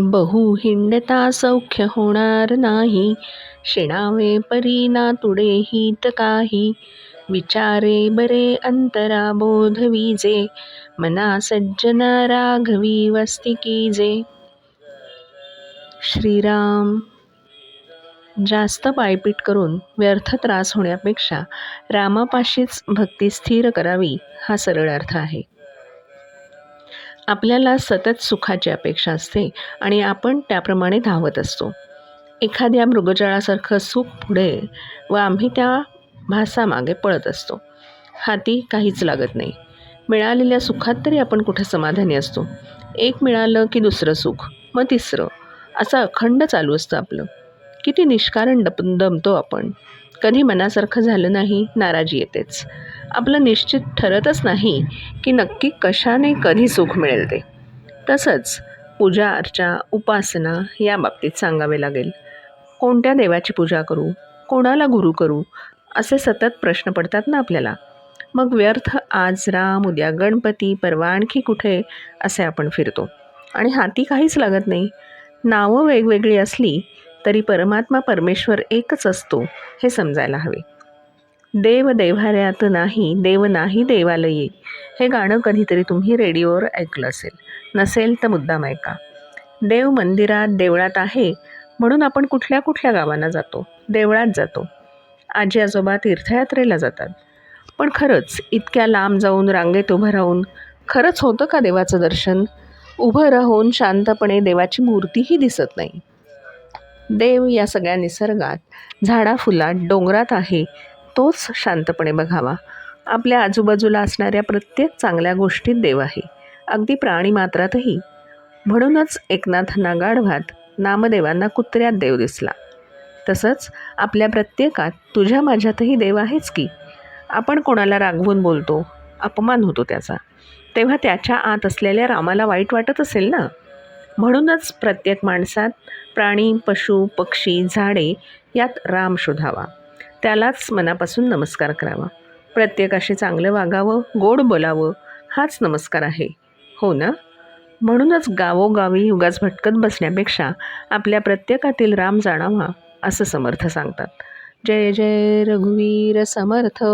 बहु हिंडता सौख्य होणार नाही. शिणावे परी ना तुडे हित काही. विचारे बरे अंतरा बोध मना सज्जना राघवी वस्ती जे. श्रीराम. जास्त पायपीट करून व्यर्थ त्रास होण्यापेक्षा रामापाशीच भक्ती स्थिर करावी हा सरळ अर्थ आहे. आपल्याला सतत सुखाची अपेक्षा असते आणि आपण त्याप्रमाणे धावत असतो. एखाद्या मृगजळासारखं सुख पुढे व आम्ही त्या भासामागे पळत असतो. हाती काहीच लागत नाही. मिळालेल्या सुखात तरी आपण कुठे समाधानी असतो? एक मिळालं की दुसरं सुख मग तिसरं. असं अखंड चालू असतं आपलं. किती निष्कारण डप दमतो आपण. कधी मनासारखं झालं नाही नाराजी येतेच. आपलं निश्चित ठरतच नाही की नक्की कशाने कधी सुख मिळेल ते. तसंच पूजा अर्चा उपासना या बाबतीत सांगावे लागेल. कोणत्या देवाची पूजा करू? कोणाला गुरु करू? असे सतत प्रश्न पडतात ना आपल्याला. मग व्यर्थ आज राम उद्या गणपती परवा आणखी कुठे? असे आपण फिरतो. आणि हाती काहीच लागत नाही. नावं वेगवेगळी असली तरी परमात्मा परमेश्वर एकच असतो हे समजायला हवे. देव देव्हाऱ्यात नाही देव नाही देवालयी. हे गाणं कधीतरी तुम्ही रेडिओवर ऐकलं असेल. नसेल तर मुद्दाम ऐका. देव मंदिरात देवळात आहे म्हणून आपण कुठल्या कुठल्या गावांना जातो? देवळात जातो. आजी आजोबा तीर्थयात्रेला जातात. पण खरंच इतक्या लांब जाऊन रांगेत उभं राहून खरंच होतं का देवाचं दर्शन? उभं राहून शांतपणे देवाची मूर्तीही दिसत नाही. देव या सगळ्या निसर्गात झाडा फुलात डोंगरात आहे तोच शांतपणे बघावा. आपल्या आजूबाजूला असणाऱ्या प्रत्येक चांगल्या गोष्टीत देव आहे. अगदी प्राणी मात्रातही. म्हणूनच एकनाथांना गाढवात नामदेवांना कुत्र्यात देव दिसला. तसंच आपल्या प्रत्येकात तुझ्या माझ्यातही देव आहेच की. आपण कोणाला रागवून बोलतो अपमान होतो त्याचा. तेव्हा त्याच्या आत असलेल्या रामाला वाईट वाटत असेल ना? म्हणूनच प्रत्येक माणसात प्राणी पशु पक्षी झाडे यात राम शोधावा. त्यालाच मनापासून नमस्कार करावा. प्रत्येकाशी चांगलं वागावं गोड बोलावं हाच नमस्कार आहे. हो ना? म्हणूनच गावोगावी युगास भटकत बसण्यापेक्षा आपल्या प्रत्येकातील राम जाणावा असं समर्थ सांगतात. जय जय रघुवीर समर्थ.